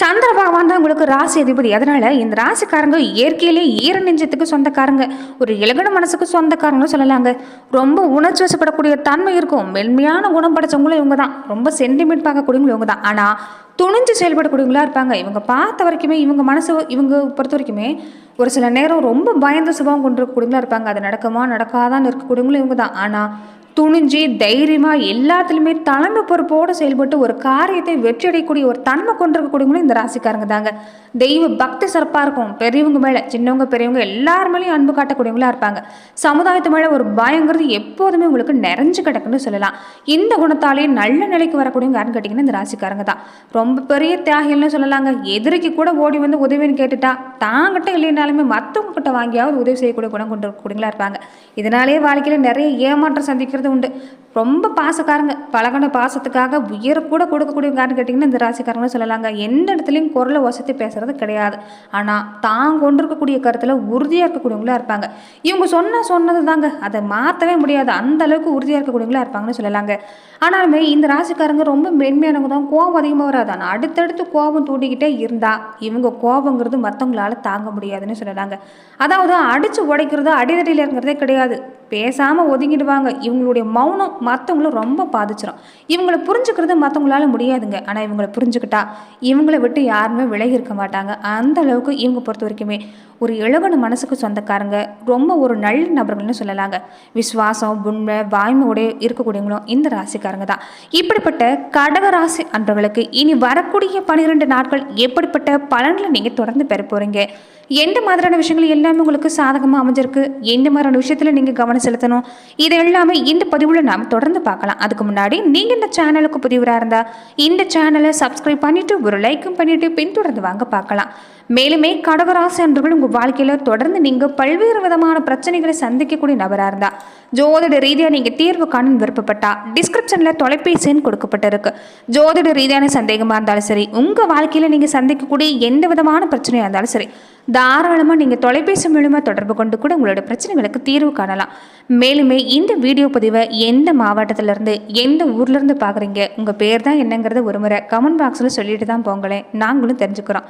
சந்திர பகவான் தான் உங்களுக்கு ராசி அதிபதி. அதனால இந்த ராசிக்காரங்க இயற்கையிலே ஈர நெஞ்சத்துக்கு சொந்தக்காரங்க. ஒரு இலகன மனசுக்கு சொந்தக்காரங்களும் சொல்லலாங்க. ரொம்ப உணர்ச்சி வசப்படக்கூடிய தன்மை இருக்கும். மென்மையான குணம் படைச்சவங்களும் இவங்க தான். ரொம்ப சென்டிமெண்ட் பார்க்கக்கூடியவங்களும் இவங்க தான். ஆனால் துணிஞ்சு செயல்படக்கூடியவங்களா இருப்பாங்க. இவங்க பார்த்த வரைக்குமே இவங்க மனசு இவங்க பொறுத்த வரைக்குமே ஒரு சில நேரம் ரொம்ப பயந்த சுபாவம் கொண்டிருக்கக்கூடியவங்களா இருப்பாங்க. அது நடக்குமா நடக்காதான்னு இருக்கக்கூடியவங்களும் இவங்க தான். ஆனால் துணிஞ்சு தைரியமாக எல்லாத்துலேயுமே தலைமை பொறுப்போடு செயல்பட்டு ஒரு காரியத்தை வெற்றியடையக்கூடிய ஒரு தன்மை கொண்டிருக்கக்கூடியவங்களும் இந்த ராசிக்காரங்க தாங்க. தெய்வ பக்தி சிறப்பாக இருக்கும். பெரியவங்க மேலே சின்னவங்க பெரியவங்க எல்லார் மேலேயும் அன்பு காட்டக்கூடியவங்களா இருப்பாங்க. சமுதாயத்து மேலே ஒரு பயங்கிறது எப்போதுமே உங்களுக்கு நிறைஞ்சு கிடக்குன்னு சொல்லலாம். இந்த குணத்தாலே நல்ல நிலைக்கு வரக்கூடியவங்க யாருன்னு கேட்டிங்கன்னா இந்த ராசிக்காரங்க தான். ரொம்ப பெரிய தியாகிகள்னு சொல்லலாங்க. எதிரிக்கு கூட ஓடி வந்து உதவின்னு கேட்டுட்டா தாங்கிட்ட இல்லைனாலுமே மற்றவங்க கிட்ட வாங்கியாவது உதவி செய்யக்கூடிய குணம் கொண்டு இருக்கக்கூடியவங்களா இருப்பாங்க. இதனாலேயே வாழ்க்கையில் நிறைய ஏமாற்றம் சந்திக்கிறது உண்டு. ரொம்ப பாசக்காரங்க. பழகின பாசத்துக்காக உயிரை கூட கொடுக்கக்கூடியவங்கன்னு கேட்டிங்கன்னா இந்த ராசிக்காரங்களும் சொல்லலாங்க. எந்த இடத்துலையும் குரலை வசதி பேசுகிறது கிடையாது. ஆனால் தான் கொண்டிருக்கக்கூடிய கருத்தில் உறுதியாக இருக்கக்கூடியவங்களா இருப்பாங்க. இவங்க சொன்ன சொன்னது தாங்க அதை மாற்றவே முடியாது. அந்த அளவுக்கு உறுதியாக இருக்கக்கூடியவங்களா இருப்பாங்கன்னு சொல்லலாங்க. ஆனாலுமே இந்த ராசிக்காரங்க ரொம்ப மென்மையானவங்க தான். கோபம் அதிகமாக வராது. ஆனால் அடுத்தடுத்து கோபம் தூண்டிக்கிட்டே இருந்தால் இவங்க கோபங்கிறது மற்றவங்களால தாங்க முடியாதுன்னு சொல்லலாங்க. அதாவது அடித்து உடைக்கிறதோ அடிதடியில் இருக்கிறதே கிடையாது. பேசாமல் ஒதுங்கிடுவாங்க. இவங்களுடைய மௌனம் மற்றவங்களும் ரொம்ப பாதிச்சிடும் இவங்களை புரிஞ்சுக்கிறது மற்றவங்களால முடியாதுங்க. ஆனால் இவங்களை புரிஞ்சுக்கிட்டா இவங்களை விட்டு யாருமே விலகி இருக்க மாட்டாங்க. அந்த அளவுக்கு இவங்க பொறுத்த வரைக்குமே ஒரு இளவன மனசுக்கு சொந்தக்காரங்க ரொம்ப ஒரு நல்ல நபர்கள்னு சொல்லலாங்க. விசுவாசம் உண்மை வாய்மையோட இருக்கக்கூடியவங்களும் இந்த ராசிக்காரங்க தான். இப்படிப்பட்ட கடக ராசி அன்பர்களுக்கு இனி வரக்கூடிய பன்னிரெண்டு நாட்கள் எப்படிப்பட்ட பலன்களை நீங்கள் தொடர்ந்து பெற போகிறீங்க எந்த மாதிரியான விஷயங்கள் எல்லாமே உங்களுக்கு சாதகமாக அமைஞ்சிருக்கு? எந்த மாதிரியான விஷயத்தில் நீங்கள் கவனம் செலுத்தணும்? இது எல்லாமே இந்த பதிவில் நாம் தொடர்ந்து பார்க்கலாம். அதுக்கு முன்னாடி நீங்கள் இந்த சேனலுக்கு புதிவராக இருந்தால் இந்த சேனலை சப்ஸ்கிரைப் பண்ணிவிட்டு ஒரு லைக்கும் பண்ணிவிட்டு பின்தொடர்ந்து வாங்க பார்க்கலாம். மேலுமே கடகராசி அன்பர்கள் உங்கள் வாழ்க்கையில் தொடர்ந்து நீங்கள் பல்வேறு விதமான பிரச்சனைகளை சந்திக்கக்கூடிய நபராக இருந்தால் ஜோதிட ரீதியாக நீங்கள் தீர்வு காணும் விருப்பப்பட்டா டிஸ்கிரிப்ஷனில் தொலைபேசின்னு கொடுக்கப்பட்டிருக்கு. ஜோதிட ரீதியான சந்தேகமாக இருந்தாலும் சரி உங்கள் வாழ்க்கையில் நீங்கள் சந்திக்கக்கூடிய எந்த விதமான பிரச்சனையாக இருந்தாலும் சரி தாராளமாக நீங்கள் தொலைபேசி மூலமாக தொடர்பு கொண்டு கூட உங்களோட பிரச்சனைகளுக்கு தீர்வு காணலாம். மேலுமே இந்த வீடியோ பதிவை எந்த மாவட்டத்திலேருந்து எந்த ஊர்லேருந்து பார்க்குறீங்க உங்கள் பேர் தான் என்னங்கிறத ஒரு முறை கமெண்ட் பாக்ஸில் சொல்லிட்டு தான் போங்களேன். நாங்களும் தெரிஞ்சுக்கிறோம்.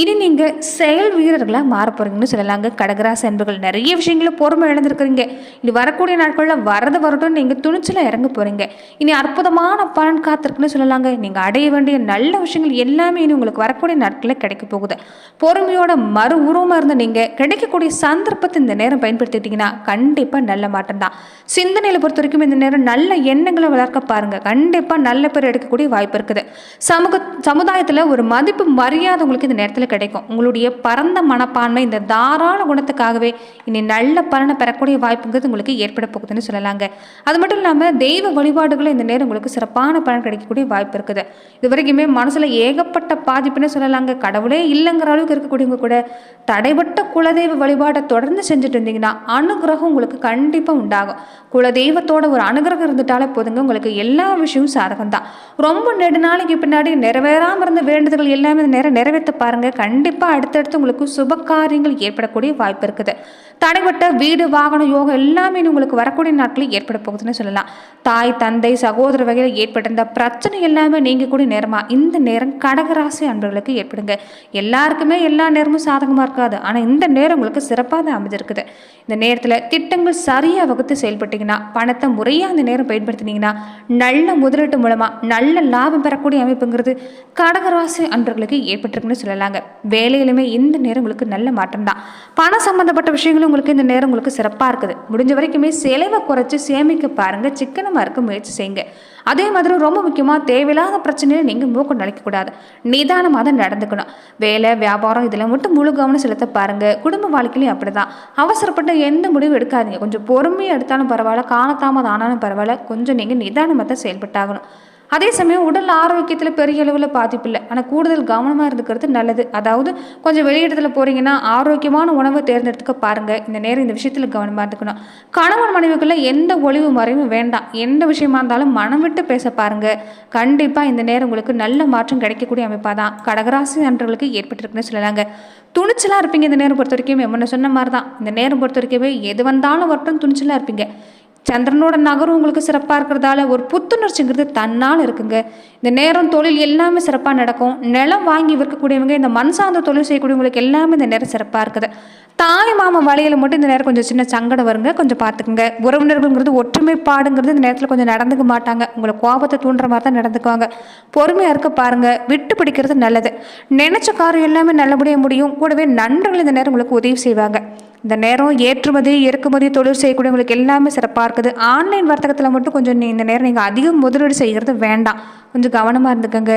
இனி நீங்கள் செயல் வீரர்களாக மாற போகிறீங்கன்னு சொல்லலாங்க. கடகராசி அன்பர்கள் நிறைய விஷயங்களை பொறுமை இழந்திருக்கிறீங்க. இனி வரக்கூடிய நாட்களில் வரது வரட்டும் நீங்கள் துணிச்சலாக இறங்க போகிறீங்க இனி அற்புதமான பலன் காத்திருக்குன்னு சொல்லலாங்க. நீங்கள் அடைய வேண்டிய நல்ல விஷயங்கள் எல்லாமே இனி உங்களுக்கு வரக்கூடிய நாட்களில் கிடைக்க போகுது. பொறுமையோட மறு உருவமாக இருந்த நீங்கள் கிடைக்கக்கூடிய சந்தர்ப்பத்தை இந்த நேரம் பயன்படுத்திக்கிட்டிங்கன்னா கண்டிப்பாக நல்ல மாற்றம் தான். சிந்தனையில் பொறுத்த வரைக்கும் இந்த நேரம் நல்ல எண்ணங்களை வளர்க்க பாருங்கள் கண்டிப்பாக நல்ல பேர் எடுக்கக்கூடிய வாய்ப்பு இருக்குது. சமூக சமுதாயத்தில் ஒரு மதிப்பு மரியாதை உங்களுக்கு இந்த நேரத்தில் கிடைக்கும். உங்களுடைய பரந்த மனப்பான்மை இந்த தாராள குணத்துக்காகவே இனி நல்ல பலனை பெறக்கூடிய வாய்ப்புங்கிறது உங்களுக்கு ஏற்பட போகுதுன்னு சொல்லலாங்க. அது மட்டும் இல்லாமல் தெய்வ வழிபாடுகளும் இந்த நேரம் உங்களுக்கு சிறப்பான பலன் கிடைக்கக்கூடிய வாய்ப்பு இருக்குது. இது வரைக்குமே மனசில் ஏகப்பட்ட பாதிப்புன்னு சொல்லலாங்க. கடவுளே இல்லைங்கிற அளவுக்கு இருக்கக்கூடியவங்க கூட தடைபட்ட குலதெய்வ வழிபாட்டை தொடர்ந்து செஞ்சுட்டு இருந்தீங்கன்னா அனுகிரகம் உங்களுக்கு கண்டிப்பாக உண்டாகும். குலதெய்வத்தோட ஒரு அனுகிரகம் இருந்துட்டாலே போதுங்க. உங்களுக்கு எல்லா விஷயமும் சாதகம் தான் ரொம்ப நெடுநாளைக்கு பின்னாடி நிறைவேறாமல் இருந்த வேண்டுதல்கள் எல்லாமே இந்த நேரம் நிறைவேற்ற பாருங்க. கண்டிப்பாக அடுத்தடுத்து உங்களுக்கு சுப காரியங்கள் ஏற்படக்கூடிய வாய்ப்பு இருக்குது. தடைப்பட்ட வீடு வாகனம் யோகம் எல்லாமே உங்களுக்கு வரக்கூடிய நாட்களில் ஏற்பட போகுதுன்னு சொல்லலாம். தாய் தந்தை சகோதர வகையில் ஏற்பட்டிருந்த பிரச்சனை எல்லாமே நீங்கக்கூடிய நேரமாக இந்த நேரம் கடகராசி அன்பர்களுக்கு ஏற்படுங்க. எல்லாருக்குமே எல்லா நேரமும் சாதகமாக இருக்காது. ஆனால் இந்த நேரம் உங்களுக்கு சிறப்பாக தான் அமைஞ்சிருக்குது. இந்த நேரத்தில் திட்டங்கள் சரியாக வகுத்து செயல்பட்டீங்கன்னா பணத்தை முறையாக அந்த நேரம் பயன்படுத்தினீங்கன்னா நல்ல முதலீட்டு மூலமாக நல்ல லாபம் பெறக்கூடிய அமைப்புங்கிறது கடகராசி அன்பர்களுக்கு ஏற்பட்டிருக்குன்னு சொல்லலாங்க. வேலையிலுமே இந்த நேரம் உங்களுக்கு நல்ல மாற்றம் தான் பணம் சம்மந்தப்பட்ட விஷயங்களும் உங்களுக்கு இந்த நேரம் உங்களுக்கு சிறப்பாக இருக்குது. முடிஞ்ச வரைக்குமே செலவை குறைச்சி சேமிக்க பாருங்கள் சிக்கனமாக இருக்க முயற்சி செய்யுங்க. அதே மாதிரி ரொம்ப முக்கியமாக தேவையில்லாத பிரச்சனையை நீங்கள் மூக்கம் நினைக்கக்கூடாது நிதானமாக தான் நடந்துக்கணும். வேலை வியாபாரம் இதெல்லாம் மட்டும் முழு கவனம் செலுத்த பாருங்கள் குடும்ப வாழ்க்கையிலையும் அப்படி தான் அவசரப்பட்ட எந்த முடிவும் எடுக்காதீங்க. கொஞ்சம் பொறுமையாக எடுத்தாலும் பரவாயில்ல. காலத்தாமதம் ஆனாலும் பரவாயில்ல. கொஞ்சம் நீங்கள் நிதானமாக தான் செயல்பட்டாகணும். அதே சமயம் உடல் ஆரோக்கியத்தில் பெரிய அளவில் பாதிப்பு இல்லை. ஆனால் கூடுதல் கவனமாக இருந்துக்கிறது நல்லது. அதாவது கொஞ்சம் வெளியிடத்தில் போகிறீங்கன்னா ஆரோக்கியமான உணவை தேர்ந்தெடுத்துக்க பாருங்கள் இந்த நேரம் இந்த விஷயத்தில் கவனமாக இருந்துக்கணும். கணவன் மனைவிக்குள்ள எந்த ஒளிவு மறைவும் வேண்டாம். எந்த விஷயமா இருந்தாலும் மனம் விட்டு பேச பாருங்கள் கண்டிப்பாக இந்த நேரம் உங்களுக்கு நல்ல மாற்றம் கிடைக்கக்கூடிய அமைப்பாக தான். கடகராசி நண்பர்களுக்கு ஏற்பட்டிருக்குன்னு சொல்லலாங்க. துணிச்சலாக இருப்பீங்க இந்த நேரம் பொறுத்த வரைக்கும். முன்ன சொன்ன மாதிரி தான் இந்த நேரம் பொறுத்த வரைக்குமே எது வந்தாலும் வரட்டும் துணிச்சலாக இருப்பீங்க. சந்திரனோட நகரம் உங்களுக்கு சிறப்பாக இருக்கிறதால ஒரு புத்துணர்ச்சிங்கிறது தன்னால் இருக்குங்க. இந்த நேரம் தொழில் எல்லாமே சிறப்பாக நடக்கும். நிலம் வாங்கி விற்கக்கூடியவங்க இந்த மண் சார்ந்த தொழில் செய்யக்கூடியவங்களுக்கு எல்லாமே இந்த நேரம் சிறப்பாக இருக்குது. தாய் மாமன் வலையில் மட்டும் இந்த நேரம் கொஞ்சம் சின்ன சங்கடம் வருங்க. கொஞ்சம் பார்த்துக்குங்க. உறவினர்கள்ங்கிறது ஒற்றுமைப்பாடுங்கிறது இந்த நேரத்தில் கொஞ்சம் நடந்துக்க மாட்டாங்க. உங்களை கோபத்தை தூண்டுற மாதிரி தான் நடந்துக்குவாங்க. பொறுமையாக இருக்க பாருங்கள் விட்டு பிடிக்கிறது நல்லது. நினச்ச காரியம் எல்லாமே நல்லபடியாக முடியும். கூடவே நண்பர்கள் இந்த நேரம் உங்களுக்கு உதவி செய்வாங்க. இந்த நேரம் ஏற்றுமதி இறக்குமதி தொழில் செய்யக்கூடியவங்களுக்கு எல்லாமே சிறப்பாக இருக்குது ஆன்லைன் வர்த்தகத்தில் மட்டும் கொஞ்சம் நீ இந்த நேரம் நீங்கள் அதிகம் முதலீடு செய்கிறது வேண்டாம். கொஞ்சம் கவனமாக இருந்துக்கோங்க.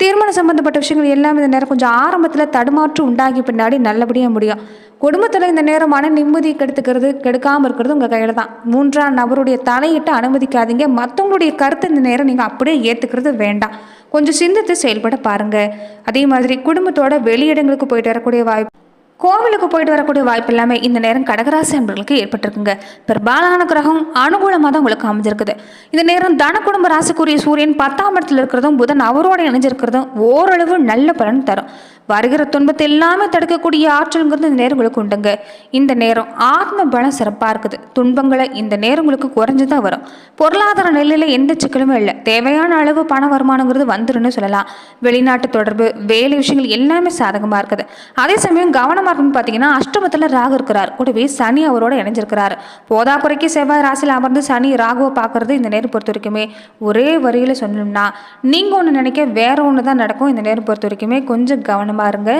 திருமணம் சம்மந்தப்பட்ட விஷயங்கள் எல்லாமே இந்த நேரம் கொஞ்சம் ஆரம்பத்தில் தடுமாற்றம் உண்டாகி பின்னாடி நல்லபடியாக முடியும். குடும்பத்தில் இந்த நேரம் மன நிம்மதி கெடுத்துக்கிறது கெடுக்காமல் இருக்கிறது உங்கள் கையில் தான். மூன்றாம் நபருடைய தலையிட்டு அனுமதிக்காதீங்க. மற்றவங்களுடைய கருத்தை இந்த நேரம் நீங்கள் அப்படியே ஏற்றுக்கிறது வேண்டாம். கொஞ்சம் சிந்தித்து செயல்பட பாருங்கள் அதே மாதிரி குடும்பத்தோட வெளியிடங்களுக்கு போயிட்டு வரக்கூடிய வாய்ப்பு கோவிலுக்கு போயிட்டு வரக்கூடிய வாய்ப்பு எல்லாமே இந்த நேரம் கடகராசி அன்பர்களுக்கு ஏற்பட்டிருக்குங்க. பெரும்பாலான கிரகம் அனுகூலமாக தான் உங்களுக்கு அமைஞ்சிருக்குது. இந்த நேரம் தன குடும்ப ராசிக்குரிய சூரியன் பத்தாம் இடத்துல இருக்கிறதும் புதன் அவரோட இணைஞ்சிருக்கிறதும் ஓரளவு நல்ல பலன் தரும். வருகிற துன்பத்தை எல்லாமே தடுக்கக்கூடிய ஆற்றல்ங்கிறது இந்த நேரம் உங்களுக்கு உண்டுங்க. இந்த நேரம் ஆத்ம பலம் சிறப்பாக இருக்குது. துன்பங்களை இந்த நேரம் உங்களுக்கு குறைஞ்சு தான் வரும். பொருளாதார நிலையில் எந்த சிக்கலுமே இல்லை. தேவையான அளவு பண வருமானங்கிறது வந்துருன்னு சொல்லலாம். வெளிநாட்டு தொடர்பு வேலை விஷயங்கள் எல்லாமே சாதகமாக இருக்குது. அதே சமயம் கவனமாக இருக்குன்னு பார்த்தீங்கன்னா அஷ்டமத்தில் ராகு இருக்கிறார். கூடவே சனி அவரோட இணைஞ்சிருக்கிறார். போதாக்குறைக்கு செவ்வாய் ராசியில் அமர்ந்து சனி ராகுவை பார்க்கறது இந்த நேரம் பொறுத்த வரைக்குமே ஒரே வரியில் சொல்லணும்னா நீங்கள் ஒன்று நினைக்க வேற ஒன்று தான் நடக்கும் இந்த நேரம் பொறுத்த வரைக்குமே கொஞ்சம் கவனமாக இருங்க.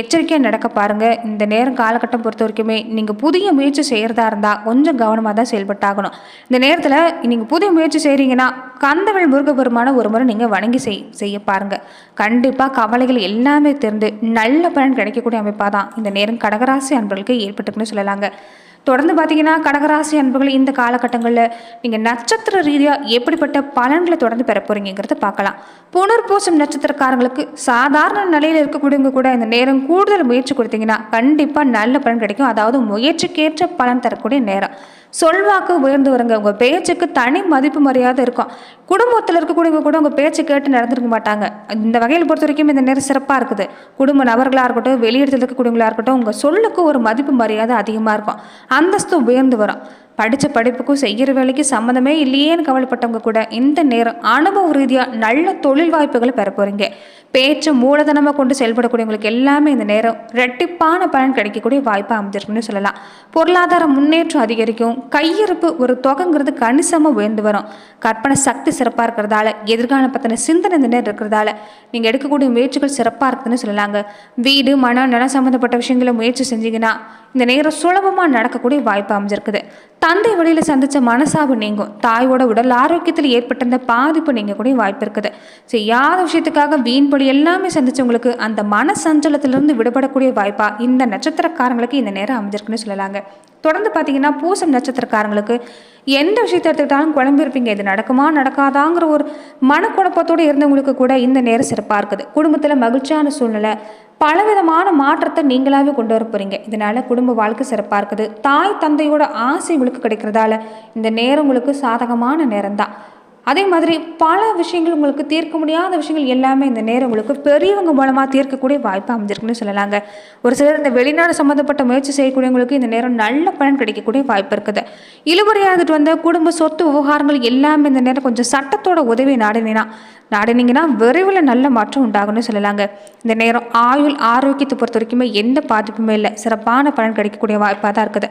எச்சரிக்கையாக நடக்க பாருங்கள் இந்த நேரம் காலகட்டம் பொறுத்த வரைக்குமே நீங்கள் புதிய முயற்சி செய்கிறதா இருந்தால் கொஞ்சம் கவனமாக தான் செயல்பட்டாகணும். இந்த நேரத்தில் நீங்கள் புதிய முயற்சி செய்கிறீங்கன்னா கந்தவள் முருகபெருமான ஒரு முறை நீங்கள் வணங்கி செய் செய்ய பாருங்கள் கண்டிப்பாக கவலைகள் எல்லாமே தெரிந்து நல்ல பலன் கிடைக்கக்கூடிய அமைப்பாக தான் இந்த இந்த நேரம் கடகராசி அன்பர்களுக்கு ஏற்பட்டுக்குன்னு சொல்லலாங்க. தொடர்ந்து பார்த்தீங்கன்னா கடகராசி அன்புகள் இந்த காலகட்டங்களில் நீங்கள் நட்சத்திர ரீதியாக எப்படிப்பட்ட பலன்களை தொடர்ந்து பெற போகிறீங்கிறத பார்க்கலாம். புனர்பூசம் நட்சத்திரக்காரங்களுக்கு சாதாரண நிலையில் இருக்கக்கூடியவங்க கூட இந்த நேரம் கூடுதல் முயற்சி கொடுத்தீங்கன்னா கண்டிப்பாக நல்ல பலன் கிடைக்கும். அதாவது முயற்சிக்கேற்ற பலன் தரக்கூடிய நேரம். சொல்வாக்கு உயர்ந்து வருங்க. உங்கள் பேச்சுக்கு தனி மதிப்பு மரியாதை இருக்கும். குடும்பத்தில் இருக்கக்கூடியவங்க கூட உங்கள் பேச்சு கேட்டு நடந்துருக்க மாட்டாங்க. இந்த வகையில் பொறுத்த வரைக்கும் இந்த நேரம் சிறப்பாக இருக்குது. குடும்ப நபர்களாக இருக்கட்டும் வெளியிடத்தில் இருக்கக்கூடியவங்களா இருக்கட்டும் உங்கள் சொல்லுக்கு ஒரு மதிப்பு மரியாதை அதிகமாக இருக்கும். அந்தஸ்து உயர்ந்து வரும். படித்த படிப்புக்கும் செய்கிற வேலைக்கு சம்மந்தமே இல்லையேன்னு கவலைப்பட்டவங்க கூட இந்த நேரம் அனுபவ ரீதியாக நல்ல தொழில் வாய்ப்புகளை பெற போகிறீங்க பேச்சு மூலதனமாக கொண்டு செயல்படக்கூடியவங்களுக்கு எல்லாமே இந்த நேரம் ரெட்டிப்பான பலன் கிடைக்கக்கூடிய வாய்ப்பாக அமைஞ்சிருக்குன்னு சொல்லலாம். பொருளாதார முன்னேற்றம் அதிகரிக்கும். கையிருப்பு ஒரு தொகைங்கிறது கணிசமாக உயர்ந்து வரும். கற்பனை சக்தி சிறப்பாக இருக்கிறதால எதிர்காலம் பற்றின சிந்தனை இந்த நேரம் இருக்கிறதால நீங்கள் எடுக்கக்கூடிய முயற்சிகள் சிறப்பாக இருக்குதுன்னு சொல்லலாங்க. வீடு மனம் நிலம் சம்மந்தப்பட்ட விஷயங்களை முயற்சி செஞ்சீங்கன்னா இந்த நேரம் சுலபமாக நடக்கக்கூடிய வாய்ப்பு அமைஞ்சிருக்குது. தந்தை வழியில் சந்தித்த மனசாபு நீங்கும். தாயோட உடல் ஆரோக்கியத்தில் ஏற்பட்ட இந்த பாதிப்பு நீங்கக்கூடிய வாய்ப்பு இருக்குது. செய்யாத விஷயத்துக்காக வீண்படி எல்லாமே சந்திச்சவங்களுக்கு அந்த மன சஞ்சலத்திலிருந்து விடுபடக்கூடிய வாய்ப்பாக இந்த நட்சத்திரக்காரங்களுக்கு இந்த நேரம் அமைஞ்சிருக்குன்னு சொல்லலாங்க. தொடர்ந்து பார்த்தீங்கன்னா பூசம் நட்சத்திரக்காரங்களுக்கு எந்த விஷயத்தை எடுத்துக்கிட்டாலும் குழம்பிருப்பீங்க இது நடக்குமா நடக்காதாங்கிற ஒரு மனக்குழப்பத்தோடு இருந்தவங்களுக்கு கூட இந்த நேரம் சிறப்பாக இருக்குது. குடும்பத்தில் மகிழ்ச்சியான சூழ்நிலை பலவிதமான மாற்றத்தை நீங்களாகவே கொண்டு வர போகிறீங்க இதனால் குடும்ப வாழ்க்கை சிறப்பாக இருக்குது. தாய் தந்தையோட ஆசை உங்களுக்கு கிடைக்கிறதால இந்த நேரம் உங்களுக்கு சாதகமான நேரம் தான் அதே மாதிரி பல விஷயங்கள் உங்களுக்கு தீர்க்க முடியாத விஷயங்கள் எல்லாமே இந்த நேரம் உங்களுக்கு பெரியவங்க மூலமாக தீர்க்கக்கூடிய வாய்ப்பு அமைஞ்சிருக்குன்னு சொல்லலாங்க. ஒரு சிலர் இந்த வெளிநாடு சம்மந்தப்பட்ட முயற்சி செய்யக்கூடியவங்களுக்கு இந்த நேரம் நல்ல பலன் கிடைக்கக்கூடிய வாய்ப்பு இருக்குது. இழுபறியாக வந்த குடும்ப சொத்து விவகாரங்கள் எல்லாமே இந்த நேரம் கொஞ்சம் சட்டத்தோட உதவி நாடினா நாடினீங்கன்னா விரைவில் நல்ல மாற்றம் உண்டாகும்னு சொல்லலாங்க. இந்த நேரம் ஆயுள் ஆரோக்கியத்தை பொறுத்த வரைக்குமே எந்த பாதிப்புமே இல்லை. சிறப்பான பலன் கிடைக்கக்கூடிய வாய்ப்பாக தான் இருக்குது.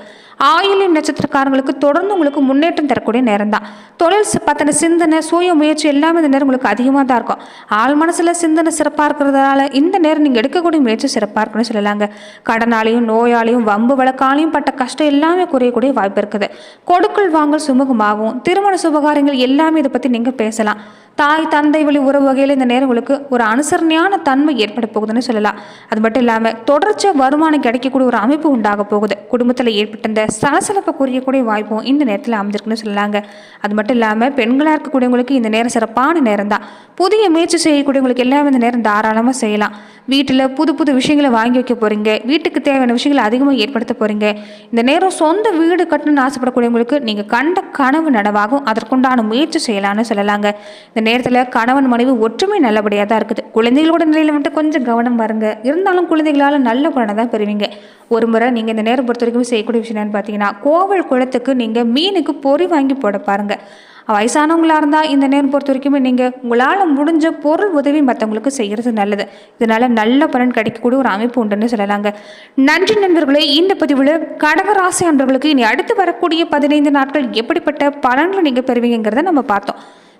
ஆயுளின் நட்சத்திரக்காரங்களுக்கு தொடர்ந்து உங்களுக்கு முன்னேற்றம் தரக்கூடிய நேரம் தான் தொழில் பற்றின பத்தின சிந்தனை சுய முயற்சி எல்லாமே இந்த நேரம் உங்களுக்கு அதிகமாக தான் இருக்கும். ஆள் மனசில் சிந்தனை சிறப்பாக இருக்கிறதால இந்த நேரம் நீங்கள் எடுக்கக்கூடிய முயற்சி சிறப்பாக இருக்குன்னு சொல்லலாங்க. கடனாலையும் நோயாலையும் வம்பு வழக்காலையும் பட்ட கஷ்டம் எல்லாமே குறையக்கூடிய வாய்ப்பு இருக்குது. கொடுக்கல் வாங்கல் சுமூகமாகும். திருமண சுபகாரங்கள் எல்லாமே இதை பற்றி நீங்கள் பேசலாம். தாய் தந்தை வழி உறவு வகையில் இந்த நேரம் உங்களுக்கு ஒரு அனுசரணையான தன்மை ஏற்பட போகுதுன்னு சொல்லலாம். அது மட்டும் இல்லாமல் தொடர்ச்சியாக வருமானம் கிடைக்கக்கூடிய ஒரு அமைப்பு உண்டாக போகுது. குடும்பத்தில் ஏற்பட்ட இந்த சலசலப்பை குறையக்கூடிய வாய்ப்பும் இந்த நேரத்தில் அமைஞ்சிருக்குன்னு சொல்லலாங்க அது மட்டும் இல்லாமல் பெண்களாக இருக்கக்கூடியவங்களுக்கு இந்த நேரம் சிறப்பான நேரம் தான் புதிய முயற்சி செய்யக்கூடியவங்களுக்கு எல்லாமே இந்த நேரம் தாராளமாக செய்யலாம். வீட்டில் புது புது விஷயங்களை வாங்கி வைக்க போகிறீங்க வீட்டுக்கு தேவையான விஷயங்களை அதிகமாக ஏற்படுத்த போகிறீங்க இந்த நேரம் சொந்த வீடு கட்டணும்னு ஆசைப்படக்கூடியவங்களுக்கு நீங்கள் கண்ட கனவு நனவாகும். அதற்குண்டான முயற்சி செய்யலாம்னு சொல்லலாங்க. இந்த நேரத்தில் கணவன் மனைவி ஒற்றுமை நல்லபடியாக தான் இருக்குது. குழந்தைகளோட நிலையில் மட்டும் கொஞ்சம் கவனம் வருங்க இருந்தாலும் குழந்தைகளால் நல்ல குழந்தை தான் பெறுவீங்க. ஒரு முறை நீங்கள் இந்த நேரம் பொறுத்த வரைக்கும் செய்யக்கூடிய விஷயம் என்னன்னு பார்த்தீங்கன்னா கோவல் குளத்துக்கு நீங்கள் மீனுக்கு பொறி வாங்கி போட பாருங்கள் வயசானவங்களாக இருந்தால் இந்த நேரம் பொறுத்த வரைக்குமே நீங்கள் உங்களால் முடிஞ்ச பொருள் உதவி மற்றவங்களுக்கு செய்கிறது நல்லது. இதனால் நல்ல பலன் கிடைக்கக்கூடிய ஒரு அமைப்பு உண்டுன்னு சொல்லலாங்க. நன்றி நண்பர்களே இந்த பதிவில் கடகராசி அன்பர்களுக்கு இனி அடுத்து வரக்கூடிய பதினைந்து நாட்கள் எப்படிப்பட்ட பலன்களை நீங்கள் பெறுவீங்கிறத நம்ம பார்த்தோம்.